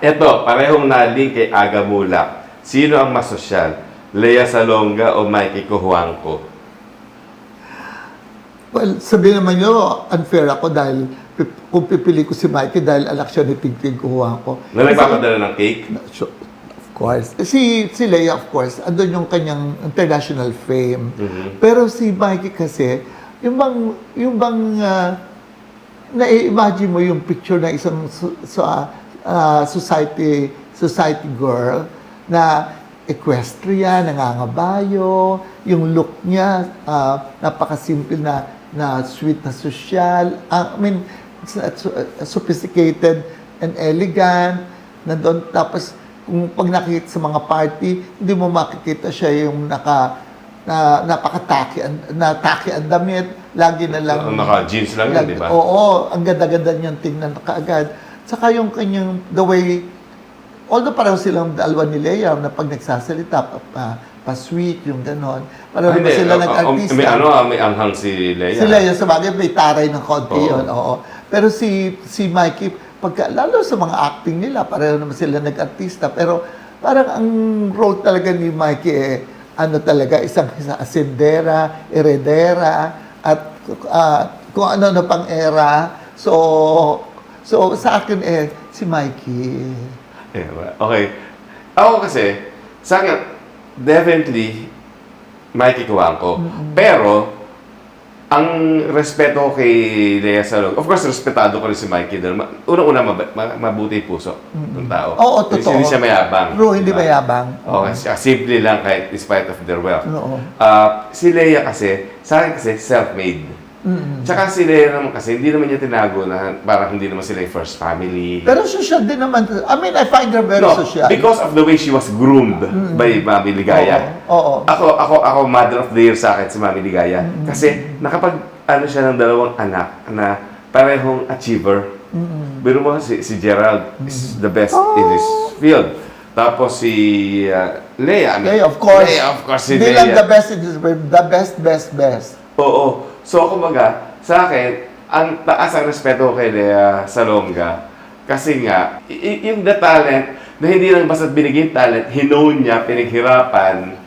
Eto, parehong naling kay Aga Mulak. Sino ang mas sosyal? Lea Salonga o Mikey Cojuangco? Well, sabihin naman nyo, unfair ako dahil pip- kung pipili ko si Mikey dahil anak siya ni Tingting ko. Na nagpapadala ng cake? So, of course. Si, si Leia, of course, andun yung kanyang international fame. Mhm. Pero si Mikey kasi, yung bang, yung bang, ah, na-imagine mo yung picture na isang ah, ah, society, society girl na equestrian, nangangabayo, yung look niya, ah, napakasimple na, na sweet na social, ah, I mean, s- sophisticated and elegant, na doon, tapos, kung pag nakikita sa mga party, hindi mo makikita siya yung naka, na napakataki, ang- na taki ang damit, lagi na lang, Naka-jeans lang yun, di ba? Oo, ang ganda-ganda niyang tingnan kaagad. Saka yung kanyang, the way, although parang silang dalawa ni Lea na pag nagsasalita, pa, pa, pa-sweet, yung ganon. Parang Ah, ba sila ah, ah, nag-artista? May ano, ah, may anghang si Lea. Si Lea, sa bagay, may taray ng konti Oo. yun, oo. Pero si, si Mikey, pagka, lalo sa mga acting nila, pareho naman sila nag-artista. Pero parang ang role talaga ni Mikey eh, ano talaga, isang, asendera, heredera, at ah, kung ano na pang era. So, so sa akin eh, si Mikey. Eh, Okay. Ako kasi, sa akin, definitely, Mikey Cojuangco. Pero, ang respeto kay Lea Salonga, of course, respetado ko rin si Mikey ma- unang-una, mab- ma- mabuti yung puso ng tao. Oo, Hindi- totoo. Hindi siya mayabang. True, hindi diba? mayabang. Okay, siya, simple lang kahit in spite of their wealth. Oo. Ah, si Lea kasi, sa akin kasi, self-made. Mm. Tsaka si Lea naman kasi, hindi naman niya tinago na parang hindi naman sila yung first family. Pero social din naman. I mean, I find her very no, social. because of the way she was groomed by Mami Ligaya. Oo. oo. Ako, ako, ako, mother of the year sa akin si Mami Ligaya. Kasi nakapag, ano siya ng dalawang anak na parehong achiever. Pero mo, si, si Gerald is the best in his field. Tapos si uh, Lea. Mean, Lea, of course. Lea, of course, si Hindi Lea. lang the best, it is the best, best, best. Oo. So, kumbaga, sa akin, ang taas ang respeto ko kay Lea Salonga. Kasi nga, yung the talent, na hindi lang basta binigay talent, hinone niya, pinaghirapan,